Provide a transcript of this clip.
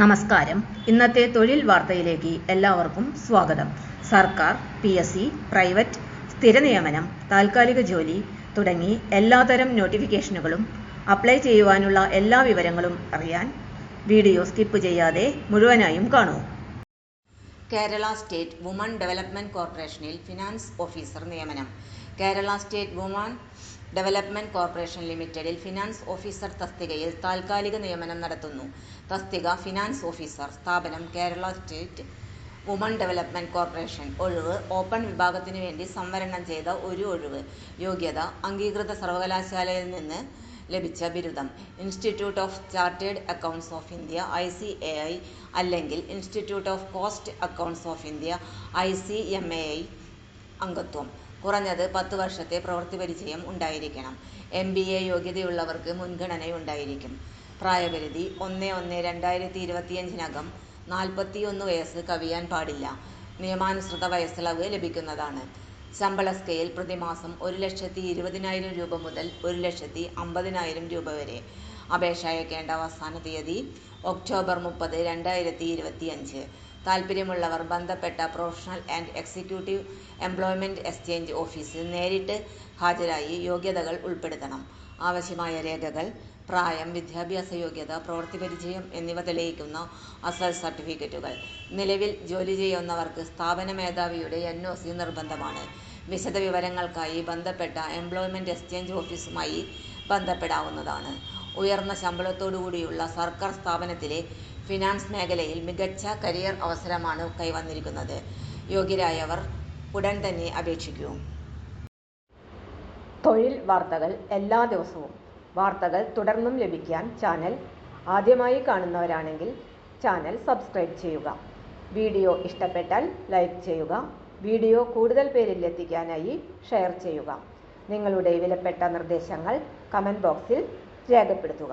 നമസ്കാരം. ഇന്നത്തെ തൊഴിൽ വാർത്തയിലേക്ക് എല്ലാവർക്കും സ്വാഗതം. സർക്കാർ പി എസ് സി പ്രൈവറ്റ് സ്ഥിര നിയമനം താൽക്കാലിക ജോലി തുടങ്ങി എല്ലാതരം നോട്ടിഫിക്കേഷനുകളും അപ്ലൈ ചെയ്യുവാനുള്ള എല്ലാ വിവരങ്ങളും അറിയാൻ വീഡിയോ സ്കിപ്പ് ചെയ്യാതെ മുഴുവനായും കാണൂ. കേരള സ്റ്റേറ്റ് വുമൺ ഡെവലപ്മെന്റ് കോർപ്പറേഷനിൽ ഫിനാൻസ് ഓഫീസർ നിയമനം. Kerala state woman development corporation ലിമിറ്റഡിൽ ഫിനാൻസ് ഓഫീസർ തസ്തികയിൽ താൽക്കാലിക നിയമനം നടത്തുന്നു. തസ്തിക ഫിനാൻസ് ഓഫീസർ സ്ഥാപനം Kerala state woman development corporation ഒഴിവ് ഓപ്പൺ വിഭാഗത്തിനു വേണ്ടി സംവരണം ചെയ്ത ഒരു ഒഴിവ് യോഗ്യത അംഗീകൃത സർവകലാശാലയിൽ നിന്ന് ലഭിച്ച ബിരുദം institute of chartered accounts of India I C A I അല്ലെങ്കിൽ institute of cost accounts of India I C M A I അംഗത്വം. കുറഞ്ഞത് പത്ത് വർഷത്തെ പ്രവൃത്തി പരിചയം ഉണ്ടായിരിക്കണം. എം ബി എ യോഗ്യതയുള്ളവർക്ക് മുൻഗണനയുണ്ടായിരിക്കും. പ്രായപരിധി ഒന്ന് ഒന്ന് രണ്ടായിരത്തി ഇരുപത്തിയഞ്ചിനകം നാൽപ്പത്തിയൊന്ന് വയസ്സ് കവിയാൻ പാടില്ല. നിയമാനുസൃത വയസ്സിളവ് ലഭിക്കുന്നതാണ്. ശമ്പള സ്കെയിൽ പ്രതിമാസം ഒരു ലക്ഷത്തി ഇരുപതിനായിരം രൂപ മുതൽ ഒരു ലക്ഷത്തി അമ്പതിനായിരം രൂപ വരെ. അപേക്ഷ അയക്കേണ്ട അവസാന തീയതി ഒക്ടോബർ മുപ്പത് രണ്ടായിരത്തി ഇരുപത്തിയഞ്ച് താൽപ്പര്യമുള്ളവർ ബന്ധപ്പെട്ട professional and executive employment exchange ഓഫീസിൽ നേരിട്ട് ഹാജരായി യോഗ്യതകൾ ഉൾപ്പെടുത്തണം. ആവശ്യമായ രേഖകൾ പ്രായം വിദ്യാഭ്യാസ യോഗ്യത പ്രവൃത്തി പരിചയം എന്നിവ തെളിയിക്കുന്ന അസൽ സർട്ടിഫിക്കറ്റുകൾ. നിലവിൽ ജോലി ചെയ്യുന്നവർക്ക് സ്ഥാപന മേധാവിയുടെ എൻഒസി നിർബന്ധമാണ്. വിശദവിവരങ്ങൾക്കായി ബന്ധപ്പെട്ട എംപ്ലോയ്മെന്റ് എക്സ്ചേഞ്ച് ഓഫീസുമായി ബന്ധപ്പെടാവുന്നതാണ്. ഉയർന്ന ശമ്പളത്തോടുകൂടിയുള്ള സർക്കാർ സ്ഥാപനത്തിലെ ഫിനാൻസ് മേഖലയിൽ മികച്ച കരിയർ അവസരമാണ് കൈവന്നിരിക്കുന്നത്. യോഗ്യരായവർ ഉടൻ തന്നെ അപേക്ഷിക്കൂ. തൊഴിൽ വാർത്തകൾ എല്ലാ ദിവസവും. വാർത്തകൾ തുടർന്നും ലഭിക്കാൻ ചാനൽ ആദ്യമായി കാണുന്നവരാണെങ്കിൽ ചാനൽ സബ്സ്ക്രൈബ് ചെയ്യുക. വീഡിയോ ഇഷ്ടപ്പെട്ടാൽ ലൈക്ക് ചെയ്യുക. വീഡിയോ കൂടുതൽ പേരിൽ എത്തിക്കാനായി ഷെയർ ചെയ്യുക. നിങ്ങളുടെ വിലപ്പെട്ട നിർദ്ദേശങ്ങൾ കമന്റ് ബോക്സിൽ രേഖപ്പെടുത്തുക.